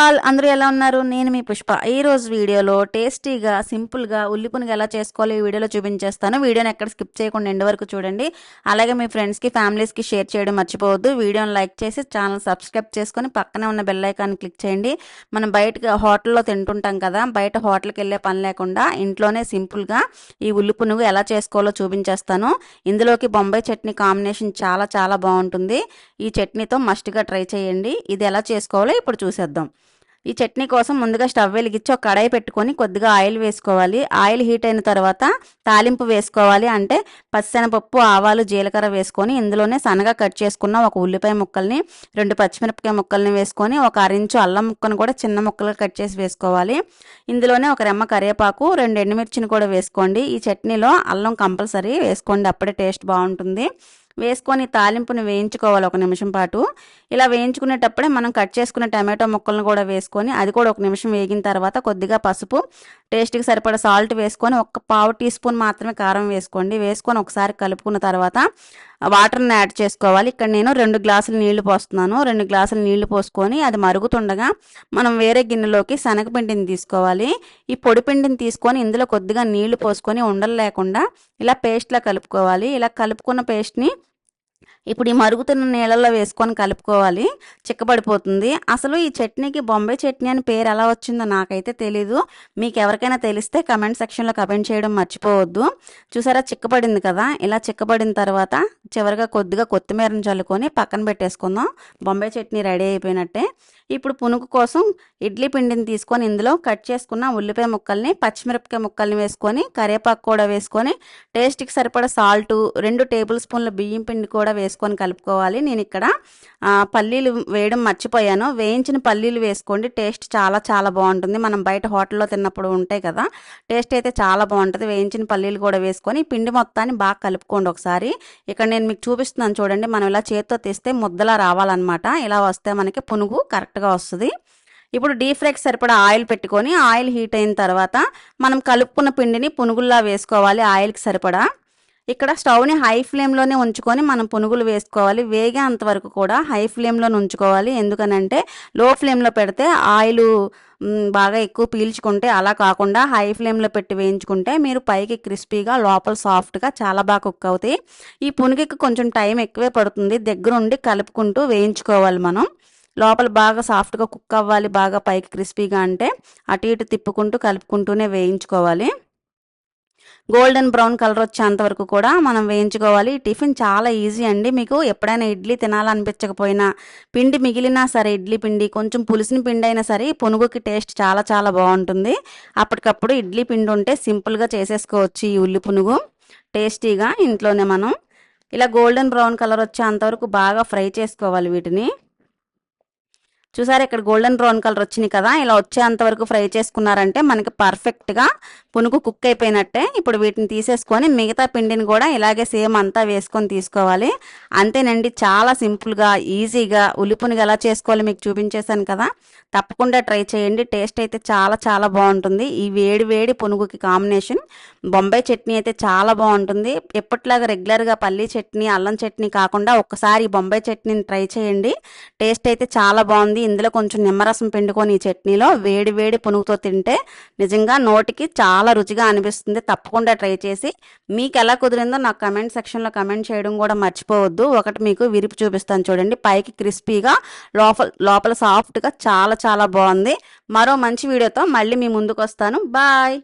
All అందరూ ఎలా ఉన్నారు? నేను మీ పుష్ప. ఈ రోజు వీడియోలో టేస్టీగా సింపుల్గా ఉల్లిపునుగు ఎలా చేసుకోవాలో ఈ వీడియోలో చూపించేస్తాను. వీడియోని ఎక్కడ స్కిప్ చేయకుండా ఎండు వరకు చూడండి. అలాగే మీ ఫ్రెండ్స్కి ఫ్యామిలీస్కి షేర్ చేయడం మర్చిపోవద్దు. వీడియోని లైక్ చేసి ఛానల్ సబ్స్క్రైబ్ చేసుకొని పక్కనే ఉన్న బెల్ ఐకాన్ క్లిక్ చేయండి. మనం బయట హోటల్లో తింటుంటాం కదా బయట హోటల్కి వెళ్ళే పని లేకుండా ఇంట్లోనే సింపుల్గా ఈ ఉల్లిపునుగు ఎలా చేసుకోవాలో చూపించేస్తాను. ఇందులోకి బొంబాయి చట్నీ కాంబినేషన్ చాలా చాలా బాగుంటుంది. ఈ చట్నీతో మస్ట్గా ట్రై చేయండి. ఇది ఎలా చేసుకోవాలో ఇప్పుడు చూసేద్దాం. ఈ చట్నీ కోసం ముందుగా స్టవ్ వెలిగించి ఒక కడాయి పెట్టుకొని కొద్దిగా ఆయిల్ వేసుకోవాలి. ఆయిల్ హీట్ అయిన తర్వాత తాలింపు వేసుకోవాలి. అంటే పచ్చిశనగపప్పు ఆవాలు జీలకర్ర వేసుకొని ఇందులోనే సన్నగా కట్ చేసుకున్న ఒక ఉల్లిపాయ ముక్కల్ని రెండు పచ్చిమిరపకాయ ముక్కల్ని వేసుకొని ఒక అరించు అల్లం ముక్కను కూడా చిన్న ముక్కలుగా కట్ చేసి వేసుకోవాలి. ఇందులోనే ఒక రెమ్మ కరివేపాకు రెండు ఎండుమిర్చిని కూడా వేసుకోండి. ఈ చట్నీలో అల్లం కంపల్సరీ వేసుకోండి. అప్పుడే టేస్ట్ బాగుంటుంది. వేసుకొని తాలింపుని వేయించుకోవాలి ఒక నిమిషం పాటు. ఇలా వేయించుకునేటప్పుడే మనం కట్ చేసుకున్న టమాటో ముక్కలను కూడా వేసుకొని అది కూడా ఒక నిమిషం వేగిన తర్వాత కొద్దిగా పసుపు టేస్ట్కి సరిపడా సాల్ట్ వేసుకొని ఒక పావు టీ స్పూన్ మాత్రమే కారం వేసుకోండి. వేసుకొని ఒకసారి కలుపుకున్న తర్వాత వాటర్ని యాడ్ చేసుకోవాలి. ఇక్కడ నేను రెండు గ్లాసులు నీళ్ళు పోస్తున్నాను. రెండు గ్లాసులు నీళ్ళు పోసుకొని అది మరుగుతుండగా మనం వేరే గిన్నెలోకి శనగపిండిని తీసుకోవాలి. ఈ పొడిపిండిని తీసుకొని ఇందులో కొద్దిగా నీళ్ళు పోసుకొని ఉండలు లేకుండా ఇలా పేస్ట్లా కలుపుకోవాలి. ఇలా కలుపుకున్న పేస్ట్ని ఇప్పుడు ఈ మరుగుతున్న నీళ్ళల్లో వేసుకొని కలుపుకోవాలి. చిక్కబడిపోతుంది. అసలు ఈ చట్నీకి బొంబాయి చట్నీ అని పేరు ఎలా వచ్చిందో నాకైతే తెలీదు. మీకు ఎవరికైనా తెలిస్తే కమెంట్ సెక్షన్లో కమెంట్ చేయడం మర్చిపోవద్దు. చూసారా చిక్కబడింది కదా? ఇలా చిక్కబడిన తర్వాత చివరిగా కొద్దిగా కొత్తిమీరను చల్లుకొని పక్కన పెట్టేసుకుందాం. బొంబాయి చట్నీ రెడీ అయిపోయినట్టే. ఇప్పుడు పునుగు కోసం ఇడ్లీ పిండిని తీసుకొని ఇందులో కట్ చేసుకున్న ఉల్లిపాయ ముక్కల్ని పచ్చిమిరపకాయ ముక్కల్ని వేసుకొని కరివేపాకు కూడా వేసుకొని టేస్ట్కి సరిపడా సాల్ట్ రెండు టేబుల్ స్పూన్ల బియ్యం పిండి కూడా వేసుకొని వేసుకొని కలుపుకోవాలి. నేను ఇక్కడ పల్లీలు వేయడం మర్చిపోయాను. వేయించిన పల్లీలు వేసుకోండి. టేస్ట్ చాలా చాలా బాగుంటుంది. మనం బయట హోటల్లో తిన్నప్పుడు ఉంటాయి కదా టేస్ట్ అయితే చాలా బాగుంటుంది. వేయించిన పల్లీలు కూడా వేసుకొని పిండి మొత్తాన్ని బాగా కలుపుకోండి ఒకసారి. ఇక్కడ నేను మీకు చూపిస్తున్నాను చూడండి. మనం ఇలా చేతితో తీస్తే ముద్దలా రావాలన్నమాట. ఇలా వస్తే మనకి పునుగు కరెక్ట్గా వస్తుంది. ఇప్పుడు డీప్ ఫ్రైకి సరిపడా ఆయిల్ పెట్టుకొని ఆయిల్ హీట్ అయిన తర్వాత మనం కలుపుకున్న పిండిని పునుగుల్లా వేసుకోవాలి ఆయిల్కి సరిపడా. ఇక్కడ స్టవ్ని హై ఫ్లేమ్లోనే ఉంచుకొని మనం పునుగులు వేసుకోవాలి. వేగే అంతవరకు కూడా హై ఫ్లేమ్లోనే ఉంచుకోవాలి. ఎందుకనంటే లో ఫ్లేమ్లో పెడితే ఆయిల్ బాగా ఎక్కువ పీల్చుకుంటే అలా కాకుండా హై ఫ్లేమ్లో పెట్టి వేయించుకుంటే మీరు పైకి క్రిస్పీగా లోపల సాఫ్ట్గా చాలా బాగా కుక్ అవుతాయి. ఈ పునుగుకి కొంచెం టైం ఎక్కువే పడుతుంది. దగ్గరుండి కలుపుకుంటూ వేయించుకోవాలి మనం. లోపల బాగా సాఫ్ట్గా కుక్ అవ్వాలి బాగా పైకి క్రిస్పీగా అంటే అటు ఇటు తిప్పుకుంటూ కలుపుకుంటూనే వేయించుకోవాలి. గోల్డెన్ బ్రౌన్ కలర్ వచ్చేంత వరకు కూడా మనం వేయించుకోవాలి. టిఫిన్ చాలా ఈజీ అండి. మీకు ఎప్పుడైనా ఇడ్లీ తినాలనిపించకపోయినా పిండి మిగిలినా సరే ఇడ్లీ పిండి కొంచెం పులిసిన పిండి అయినా సరే పునుగుకి టేస్ట్ చాలా చాలా బాగుంటుంది. అప్పటికప్పుడు ఇడ్లీ పిండి ఉంటే సింపుల్గా చేసేసుకోవచ్చు ఈ ఉల్లి పునుగు. టేస్టీగా ఇంట్లోనే మనం. ఇలా గోల్డెన్ బ్రౌన్ కలర్ వచ్చేంతవరకు బాగా ఫ్రై చేసుకోవాలి వీటిని. చూసారు ఇక్కడ గోల్డెన్ బ్రౌన్ కలర్ వచ్చినాయి కదా? ఇలా వచ్చేంతవరకు ఫ్రై చేసుకున్నారంటే మనకి పర్ఫెక్ట్గా పునుగు కుక్ అయిపోయినట్టే ఇప్పుడు వీటిని తీసేసుకొని మిగతా పిండిని కూడా ఇలాగే సేమ్ అంతా వేసుకొని తీసుకోవాలి. అంతేనండి చాలా సింపుల్గా ఈజీగా ఉల్లిపునుగు ఎలా చేసుకోవాలి మీకు చూపించేశాను కదా. తప్పకుండా ట్రై చేయండి. టేస్ట్ అయితే చాలా చాలా బాగుంటుంది. ఈ వేడి వేడి పునుగుకి కాంబినేషన్. బొంబాయి చట్నీ అయితే చాలా బాగుంటుంది. ఎప్పటిలాగా రెగ్యులర్గా పల్లీ చట్నీ అల్లం చట్నీ కాకుండా ఒక్కసారి బొంబాయి చట్నీని ట్రై చేయండి. టేస్ట్ అయితే చాలా బాగుంది. ఇందులో కొంచెం నిమ్మరసం పిండుకొని ఈ చట్నీలో వేడి వేడి పునుగుతో తింటే నిజంగా నోటికి చాలా రుచిగా అనిపిస్తుంది. తప్పకుండా ట్రై చేసి మీకు ఎలా కుదిరిందో నాకు కమెంట్ సెక్షన్లో కమెంట్ చేయడం కూడా మర్చిపోవద్దు. ఒకటి మీకు విరిపి చూపిస్తాను చూడండి. పైకి క్రిస్పీగా లోపల లోపల సాఫ్ట్గా చాలా చాలా బాగుంది. మరో మంచి వీడియోతో మళ్ళీ మీ ముందుకు వస్తాను బాయ్!